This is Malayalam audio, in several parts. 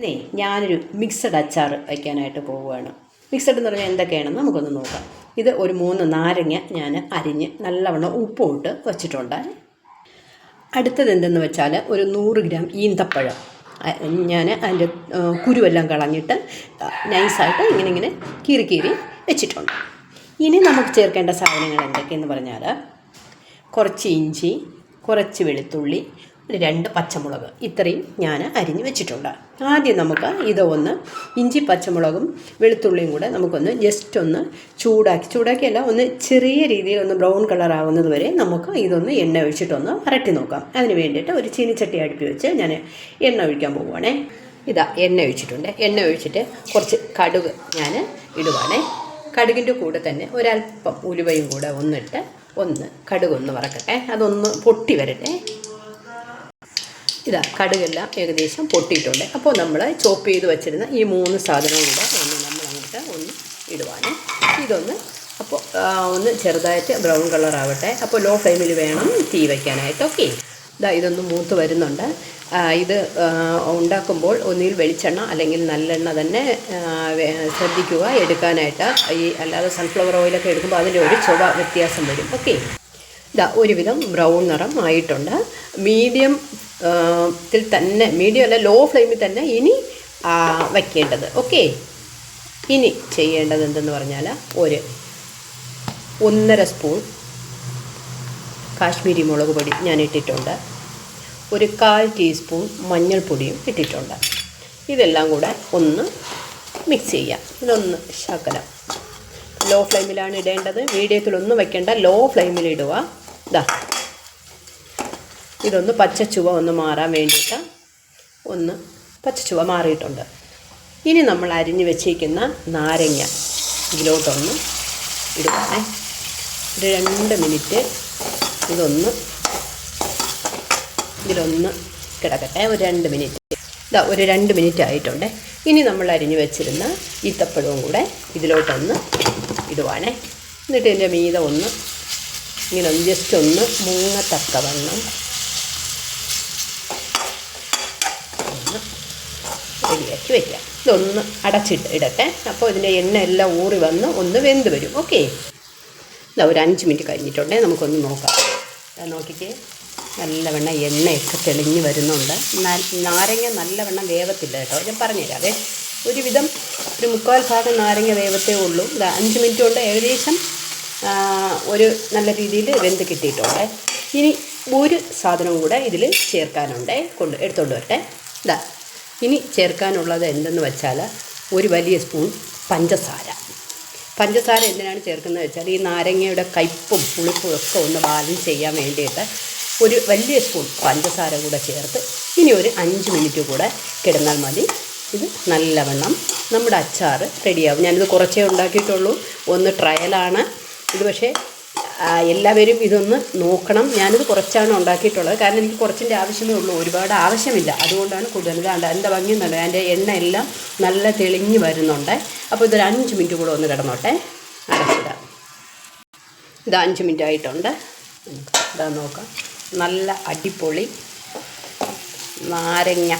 ഇന്നേ ഞാനൊരു മിക്സഡ് അച്ചാർ വയ്ക്കാനായിട്ട് പോവുകയാണ്. മിക്സഡ് എന്ന് പറഞ്ഞാൽ എന്തൊക്കെയാണെന്ന് നമുക്കൊന്ന് നോക്കാം. ഇത് ഒരു മൂന്ന് നാരങ്ങ ഞാൻ അരിഞ്ഞ് നല്ലവണ്ണം ഉപ്പുമിട്ട് വച്ചിട്ടുണ്ട്. അടുത്തത് എന്തെന്ന് വെച്ചാൽ ഒരു നൂറ് ഗ്രാം ഈന്തപ്പഴം. ഞാൻ അതിന്റെ കുരുവെല്ലാം കളഞ്ഞിട്ട് നൈസായിട്ട് ഇങ്ങനെ ഇങ്ങനെ കീറി കീറി വെച്ചിട്ടുണ്ട്. ഇനി നമുക്ക് ചേർക്കേണ്ട സാധനങ്ങൾ എന്തൊക്കെയെന്ന് പറഞ്ഞാൽ കുറച്ച് ഇഞ്ചി കുറച്ച് വെളുത്തുള്ളി രണ്ട് പച്ചമുളക്. ഇത്രയും ഞാൻ അരിഞ്ഞ് വെച്ചിട്ടുണ്ട്. ആദ്യം നമുക്ക് ഇത് ഒന്ന് ഇഞ്ചി പച്ചമുളകും വെളുത്തുള്ളിയും കൂടെ നമുക്കൊന്ന് ജസ്റ്റ് ഒന്ന് ചൂടാക്കി ചൂടാക്കിയല്ല ഒന്ന് ചെറിയ രീതിയിൽ ഒന്ന് ബ്രൗൺ കളർ ആവുന്നത് വരെ നമുക്ക് ഇതൊന്ന് എണ്ണ ഒഴിച്ചിട്ടൊന്ന് വരട്ടി നോക്കാം. അതിന് വേണ്ടിയിട്ട് ഒരു ചീനിച്ചട്ടി അടുപ്പി വെച്ച് ഞാൻ എണ്ണ ഒഴിക്കാൻ പോവുകയാണേ ഇതാ എണ്ണ ഒഴിച്ചിട്ടുണ്ട്. എണ്ണ ഒഴിച്ചിട്ട് കുറച്ച് കടുക് ഞാൻ ഇടുവാണേ. കടുകിന്റെ കൂടെ തന്നെ ഒരല്പം ഉലുവയും കൂടെ ഒന്നിട്ട് ഒന്ന് കടുകൊന്ന് വറക്കട്ടെ. അതൊന്ന് പൊട്ടി വരട്ടെ. ഇതാ കടുകെല്ലാം ഏകദേശം പൊട്ടിയിട്ടുണ്ട്. അപ്പോൾ നമ്മൾ ചോപ്പ് ചെയ്ത് വെച്ചിരുന്ന ഈ മൂന്ന് സാധനവും കൂടെ ഒന്ന് നമ്മൾ അങ്ങോട്ട് ഒന്ന് ഇടുവാണ്. ഇതൊന്ന് അപ്പോൾ ഒന്ന് ചെറുതായിട്ട് ബ്രൗൺ കളർ ആവട്ടെ. അപ്പോൾ ലോ ഫ്ലെയിമിൽ വേണം തീ വയ്ക്കാനായിട്ട് ഓക്കെ. ഇതാ ഇതൊന്ന് മൂത്ത് വരുന്നുണ്ട്. ഇത് ഉണ്ടാക്കുമ്പോൾ ഒന്നുകിൽ വെളിച്ചെണ്ണ അല്ലെങ്കിൽ നല്ലെണ്ണ തന്നെ ശ്രദ്ധിക്കുക എടുക്കാനായിട്ട്. ഈ അല്ലാതെ സൺഫ്ലവർ ഓയിലൊക്കെ എടുക്കുമ്പോൾ അതിന്റെ ഒരു ചുവ വ്യത്യാസം വരും. ഓക്കെ. ഇതാ ഒരുവിധം ബ്രൗൺ നിറം ആയിട്ടുണ്ട്. മീഡിയം ത്തിൽ തന്നെ മീഡിയം അല്ല ലോ ഫ്ലെയിമിൽ തന്നെ ഇനി വയ്ക്കേണ്ടത്. ഓക്കെ ഇനി ചെയ്യേണ്ടത് എന്തെന്ന് പറഞ്ഞാൽ ഒരു ഒന്നര സ്പൂൺ കാശ്മീരി മുളക് പൊടി ഞാൻ ഇട്ടിട്ടുണ്ട്. ഒരു കാൽ ടീസ്പൂൺ മഞ്ഞൾപ്പൊടിയും ഇട്ടിട്ടുണ്ട്. ഇതെല്ലാം കൂടെ ഒന്ന് മിക്സ് ചെയ്യാം. ഇതൊന്ന് ശകലം. ലോ ഫ്ലെയിമിലാണ് ഇടേണ്ടത്. മീഡിയത്തിലൊന്നും വയ്ക്കേണ്ട. ലോ ഫ്ലെയിമിൽ ഇടുക. ഇതാ ഇതൊന്ന് പച്ച ചുവ ഒന്ന് മാറാൻ വേണ്ടിയിട്ട് ഒന്ന് പച്ച ചുവ മാറിയിട്ടുണ്ട്. ഇനി നമ്മൾ അരിഞ്ഞ് വെച്ചിരിക്കുന്ന നാരങ്ങ ഇതിലോട്ടൊന്ന് ഇടുവാണേ. ഒരു രണ്ട് മിനിറ്റ് ഇതൊന്ന് ഇതിലൊന്ന് കിടക്കട്ടെ. ഒരു രണ്ട് മിനിറ്റ്. ഇതാ ഒരു രണ്ട് മിനിറ്റ് ആയിട്ടുണ്ട്. ഇനി നമ്മൾ അരിഞ്ഞു വെച്ചിരുന്ന ഈത്തപ്പഴവും കൂടെ ഇതിലോട്ടൊന്ന് ഇടുവാണേ. എന്നിട്ട് ഇതിന്റെ മീത ഒന്ന് ഇങ്ങനെ ജസ്റ്റ് ഒന്ന് മുങ്ങത്തക്കവണ്ണം ഒന്ന് റെഡിയാക്കി വയ്ക്കുക ഇതൊന്ന് അടച്ചിട്ട് ഇടട്ടെ. അപ്പോൾ ഇതിന്റെ എണ്ണ എല്ലാം ഊറി വന്ന് ഒന്ന് വെന്ത് വരും. ഓക്കെ? ഇതാ ഒരു അഞ്ച് മിനിറ്റ് കഴിഞ്ഞിട്ടുണ്ടേ. നമുക്കൊന്ന് നോക്കാം. നോക്കിക്കേ. നല്ലവണ്ണം എണ്ണയൊക്കെ തെളിഞ്ഞ് വരുന്നുണ്ട്. നാരങ്ങ നല്ലവണ്ണം വേവത്തില്ല കേട്ടോ. ഞാൻ പറഞ്ഞുതരാവേ ഒരുവിധം ഒരു മുക്കാൽ ഭാഗം നാരങ്ങ വേവത്തേ ഉള്ളൂ. അഞ്ച് മിനിറ്റ് കൊണ്ട് ഏകദേശം ഒരു നല്ല രീതിയിൽ വെന്ത് കിട്ടിയിട്ടുണ്ട്. ഇനി ഒരു സാധനവും കൂടെ ഇതിൽ ചേർക്കാനുണ്ട്. കൊണ്ട് എടുത്തുകൊണ്ട് വരട്ടെ. ഇതാ ഇനി ചേർക്കാനുള്ളത് എന്തെന്ന് വെച്ചാൽ ഒരു വലിയ സ്പൂൺ പഞ്ചസാര. പഞ്ചസാര എന്തിനാണ് ചേർക്കുന്നത് വെച്ചാൽ ഈ നാരങ്ങയുടെ കയ്പ്പും പുളിപ്പും ഒക്കെ ഒന്ന് ബാലൻസ് ചെയ്യാൻ വേണ്ടിയിട്ട് ഒരു വലിയ സ്പൂൺ പഞ്ചസാര കൂടെ ചേർത്ത് ഇനി ഒരു അഞ്ച് മിനിറ്റ് കൂടെ കിടന്നാൽ മതി. ഇത് നല്ലവണ്ണം നമ്മുടെ അച്ചാർ റെഡിയാവും ഞാനിത് കുറച്ചേ ഉണ്ടാക്കിയിട്ടുള്ളൂ. ഒന്ന് ട്രയലാണ് ഇത് പക്ഷേ എല്ലാവരും ഇതൊന്ന് നോക്കണം. ഞാനിത് കുറച്ചാണ് ഉണ്ടാക്കിയിട്ടുള്ളത്. കാരണം എനിക്ക് കുറച്ചിന്റെ ആവശ്യമേ ഉള്ളൂ. ഒരുപാട് ആവശ്യമില്ല. അതുകൊണ്ടാണ് കൂടുതൽ ഇതാണ്ട് എന്റെ ഭംഗി എന്നുണ്ട് അതിന്റെ എണ്ണ എല്ലാം നല്ല തെളിഞ്ഞ് വരുന്നുണ്ട്. അപ്പോൾ ഇതൊരു അഞ്ച് മിനിറ്റ് കൂടെ ഒന്ന് കിടന്നോട്ടെ. അടച്ചിടാം. ഇത് അഞ്ച് മിനിറ്റ് ആയിട്ടുണ്ട്. ഇതാ നോക്കാം. നല്ല അടിപൊളി നാരങ്ങ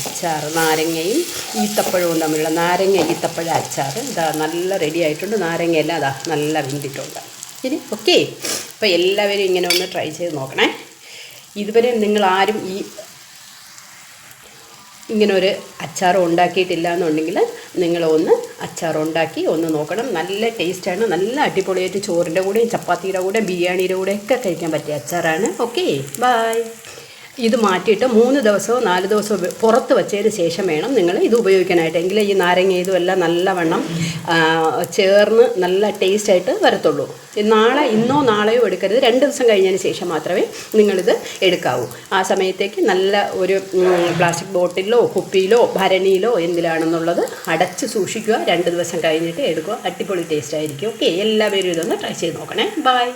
അച്ചാർ. നാരങ്ങയും ഈത്തപ്പഴവും തമ്മിലുള്ള നാരങ്ങ ഈത്തപ്പഴ അച്ചാർ. ഇതാ നല്ല റെഡി ആയിട്ടുണ്ട്. നാരങ്ങയെല്ലാം അതാ നല്ല വെന്തിട്ടുണ്ട്. ശരി ഓക്കെ അപ്പോൾ എല്ലാവരും ഇങ്ങനെ ഒന്ന് ട്രൈ ചെയ്ത് നോക്കണേ. ഇതുവരെ നിങ്ങൾ ആരും ഈ ഇങ്ങനെ ഒരു അച്ചാർ ഉണ്ടാക്കിയിട്ടില്ല എന്നുണ്ടെങ്കിൽ നിങ്ങൾ ഒന്ന് അച്ചാർ ഉണ്ടാക്കി ഒന്ന് നോക്കണം. നല്ല ടേസ്റ്റാണ് നല്ല അടിപൊളിയായിട്ട് ചോറിന്റെ കൂടെയും ചപ്പാത്തിയുടെ കൂടെ ബിരിയാണിയുടെ കൂടെ ഒക്കെ കഴിക്കാൻ പറ്റിയ അച്ചാറാണ്. ഓക്കെ ബായ് ഇത് മാറ്റിയിട്ട് മൂന്ന് ദിവസമോ നാല് ദിവസമോ പുറത്ത് വെച്ചതിന് ശേഷം വേണം നിങ്ങൾ ഇത് ഉപയോഗിക്കാനായിട്ട്. എങ്കിലേ ഈ നാരങ്ങ ഇതും എല്ലാം നല്ലവണ്ണം ചേർന്ന് നല്ല ടേസ്റ്റായിട്ട് വരത്തുള്ളൂ. ഈ നാളെ ഇന്നോ നാളെയോ എടുക്കരുത്. രണ്ട് ദിവസം കഴിഞ്ഞതിന് ശേഷം മാത്രമേ നിങ്ങളിത് എടുക്കാവൂ. ആ സമയത്തേക്ക് നല്ല ഒരു പ്ലാസ്റ്റിക് ബോട്ടിലോ കുപ്പിയിലോ ഭരണിയിലോ എന്തിലാണെന്നുള്ളത് അടച്ച് സൂക്ഷിക്കുക. രണ്ട് ദിവസം കഴിഞ്ഞിട്ട് എടുക്കുക. അടിപൊളി ടേസ്റ്റ് ആയിരിക്കും. ഓക്കെ എല്ലാവരും ഇതൊന്ന് ട്രൈ ചെയ്ത് നോക്കണേ. ബൈ